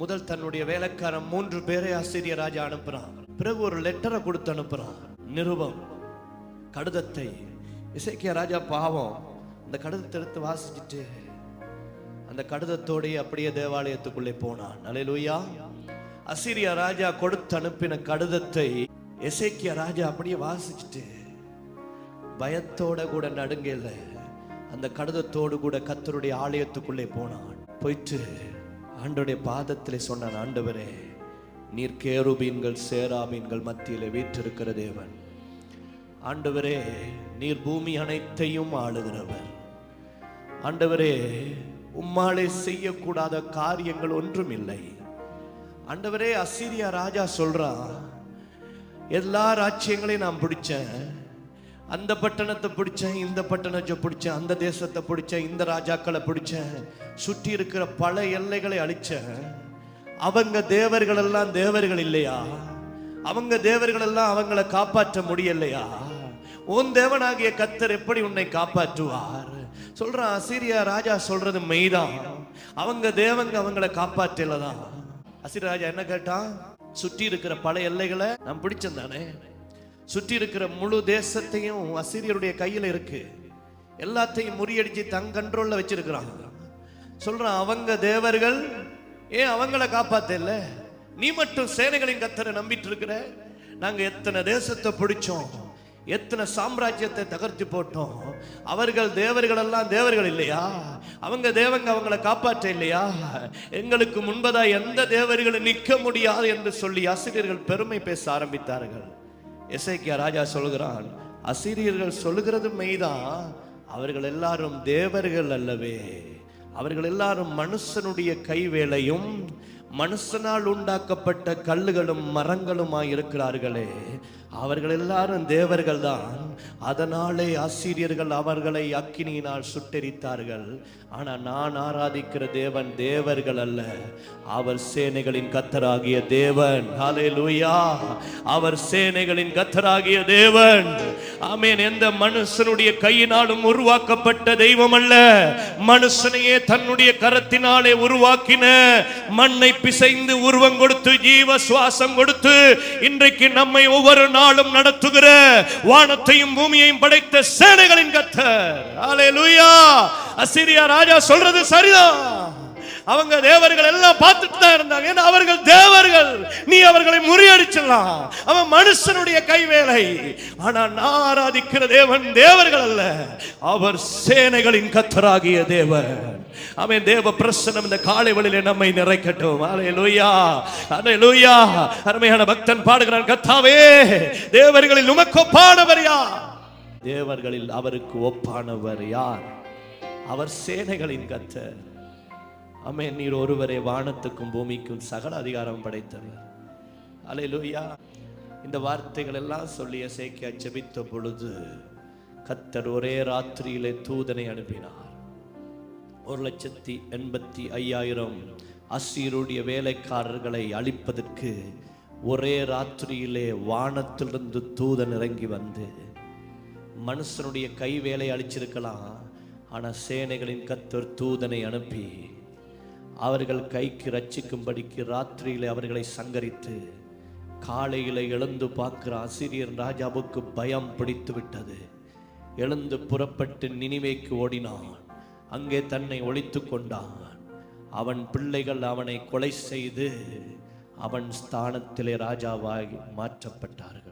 முதல் தன்னுடைய வேலைக்காரன் மூன்று பேரை ஆசிரிய ராஜா அனுப்புறான். பிறகு ஒரு லெட்டரை கொடுத்து அனுப்புறான். நிருபம் கடிதத்தை. இசைக்கிய ராஜா பாவம் அந்த கடிதத்தை எடுத்து வாசிச்சுட்டு அந்த கடிதத்தோடயே அப்படியே தேவாலயத்துக்குள்ளே போனான். அலையலூயா அசிரியா ராஜா கொடுத்து அனுப்பின கடிதத்தை இசைக்கிய ராஜா அப்படியே வாசிச்சுட்டு பயத்தோட கூட நடுங்கல. அந்த கடிதத்தோடு கூட கத்தருடைய ஆலயத்துக்குள்ளே போனான். போயிட்டு ஆண்டோடைய பாதத்தில் சொன்னான் ஆண்டவரே நீர் கேருபீன்கள் சேராபீன்கள் மத்தியில் வீற்றிருக்கிற தேவன். ஆண்டவரே நீர் பூமி அனைத்தையும் ஆளுகிறவர். ஆண்டவரே உம்மாலே செய்யக்கூடாத காரியங்கள் ஒன்றும் இல்லை. ஆண்டவரே அசீரியா ராஜா சொல்றா எல்லா ராஜ்யங்களையும் நான் பிடிச்சேன். அந்த பட்டணத்தை பிடிச்சேன் இந்த பட்டணத்தை பிடிச்சேன் அந்த தேசத்தை பிடிச்சேன் இந்த ராஜாக்களை பிடிச்சேன் சுற்றி இருக்கிற பல எல்லைகளை அழிச்சேன். அவங்க தேவர்கள் எல்லாம் தேவர்கள் இல்லையா? அவங்க தேவர்கள் எல்லாம் அவங்கள காப்பாற்ற முடியலையா? உன் தேவனாகிய கத்தர் எப்படி உன்னை காப்பாற்றுவார்? சொல்றான் அசிரியா ராஜா சொல்றது மெய்தான். அவங்க தேவங்க அவங்கள காப்பாற்றலதான். அசிரியா ராஜா என்ன கேட்டான்? சுற்றி இருக்கிற பல எல்லைகளை நான் பிடிச்சேன் தானே. சுற்றி இருக்கிற முழு தேசத்தையும் அசிரியருடைய கையில் இருக்கு. எல்லாத்தையும் முறியடிச்சு தன் கண்ட்ரோல்ல வச்சிருக்கிறான். சொல்றான் அவங்க தேவர்கள் ஏன் அவங்கள காப்பாத்தல? நீ மட்டும் சேனைகளின் கத்தரை நம்பிட்டு இருக்கிற நாங்க எத்தனை தேசத்தை பிடிச்சோம் எத்தனை சாம்ராஜ்யத்தை தகர்த்து போட்டோம். அவர்கள் தேவர்கள் எல்லாம் தேவர்கள் இல்லையா? அவங்க தேவங்க அவங்களை காப்பாற்ற இல்லையா? எங்களுக்கு முன்பதா எந்த தேவர்களும் நிற்க முடியாது என்று சொல்லி ஆசிரியர்கள் பெருமை பேச ஆரம்பித்தார்கள். எசைக்கியா ராஜா சொல்கிறான் அசிரியர்கள் சொல்லுகிறது மெய்தான் அவர்கள் எல்லாரும் தேவர்கள் அல்லவே. அவர்கள் எல்லாரும் மனுஷனுடைய கைவேலையும் மனுஷனால் உண்டாக்கப்பட்ட கல்லுகளும் மரங்களுமாய் இருக்கிறார்களே. அவர்கள் எல்லாரும் தேவர்கள் தான். அதனாலே ஆசிரியர்கள் அவர்களை அக்கினியினால் சுட்டெரித்தார்கள். ஆனா நான் ஆராதிக்கிற தேவன் தேவர்கள் அல்ல. அவர் சேனைகளின் கத்தராகிய தேவன். லூயா அவர் சேனைகளின் கத்தராகிய தேவன். ஆமேன். எந்த மனுஷனுடைய கையினாலும் உருவாக்கப்பட்ட தெய்வம் அல்ல. மனுஷனையே தன்னுடைய கரத்தினாலே உருவாக்கின மண்ணை பிசைந்து உருவம் கொடுத்து ஜீவ சுவாசம் கொடுத்து இன்றைக்கு நம்மை ஒவ்வொரு நாளும் நடத்துகிற வானத்தையும் பூமியையும் படைத்த சேனைகளின் கத்தர். அசிரியா ராஜா சொல்றது சரிதான். அவங்க தேவர்கள் எல்லாம் பார்த்துட்டு தான் இருந்தாங்க. ஏன்னா அவர்கள் தேவர்கள். நீ அவர்களை முறியடிச்சிடலாம். அவன் மனுஷனுடைய கைவேலை ஆனா நான் ஆராதிக்கிற தேவன் தேவர்கள் அல்ல. அவர் சேனைகளின் கத்தராகிய தேவன். அவன் தேவ பிரசனம் இந்த காலை வழியில நம்மை நிறைக்கட்டும். அல்லேலூயா அல்லேலூயா அருமையான பக்தன் பாடுகிறான். கத்தாவே தேவர்களில் உமக்கு ஒப்பானவர் யார்? தேவர்களில் அவருக்கு ஒப்பானவர் யார்? அவர் சேனைகளின் கத்தர் அமேன் நீர் ஒருவரே வானத்துக்கும் பூமிக்கும் சகல அதிகாரம் படைத்தவர். அலையிலூயா இந்த வார்த்தைகள் எல்லாம் சொல்லி எசேக்கியா ஜெபித்த பொழுது கத்தர் ஒரே ராத்திரியிலே தூதனை அனுப்பினார். ஒரு லட்சத்தி எண்பத்தி ஐயாயிரம் அசீருடைய வேலைக்காரர்களை அழிப்பதற்கு ஒரே ராத்திரியிலே வானத்திலிருந்து தூதன் இறங்கி வந்து மனுஷனுடைய கை வேலை அழிச்சிருக்கலாம். ஆனால் சேனைகளின் கத்தர் தூதனை அனுப்பி அவர்கள் கைக்கு ரட்சிக்கும்படிக்கு ராத்திரியில் அவர்களை சங்கரித்து காலையில் எழுந்து பார்க்கிற அசிரியர் ராஜாவுக்கு பயம் பிடித்து விட்டது. எழுந்து புறப்பட்டு நினிவேக்கு ஓடினான். அங்கே தன்னை ஒழித்து கொண்டான். அவன் பிள்ளைகள் அவனை கொலை செய்து அவன் ஸ்தானத்திலே ராஜாவாகி மாற்றப்பட்டார்கள்.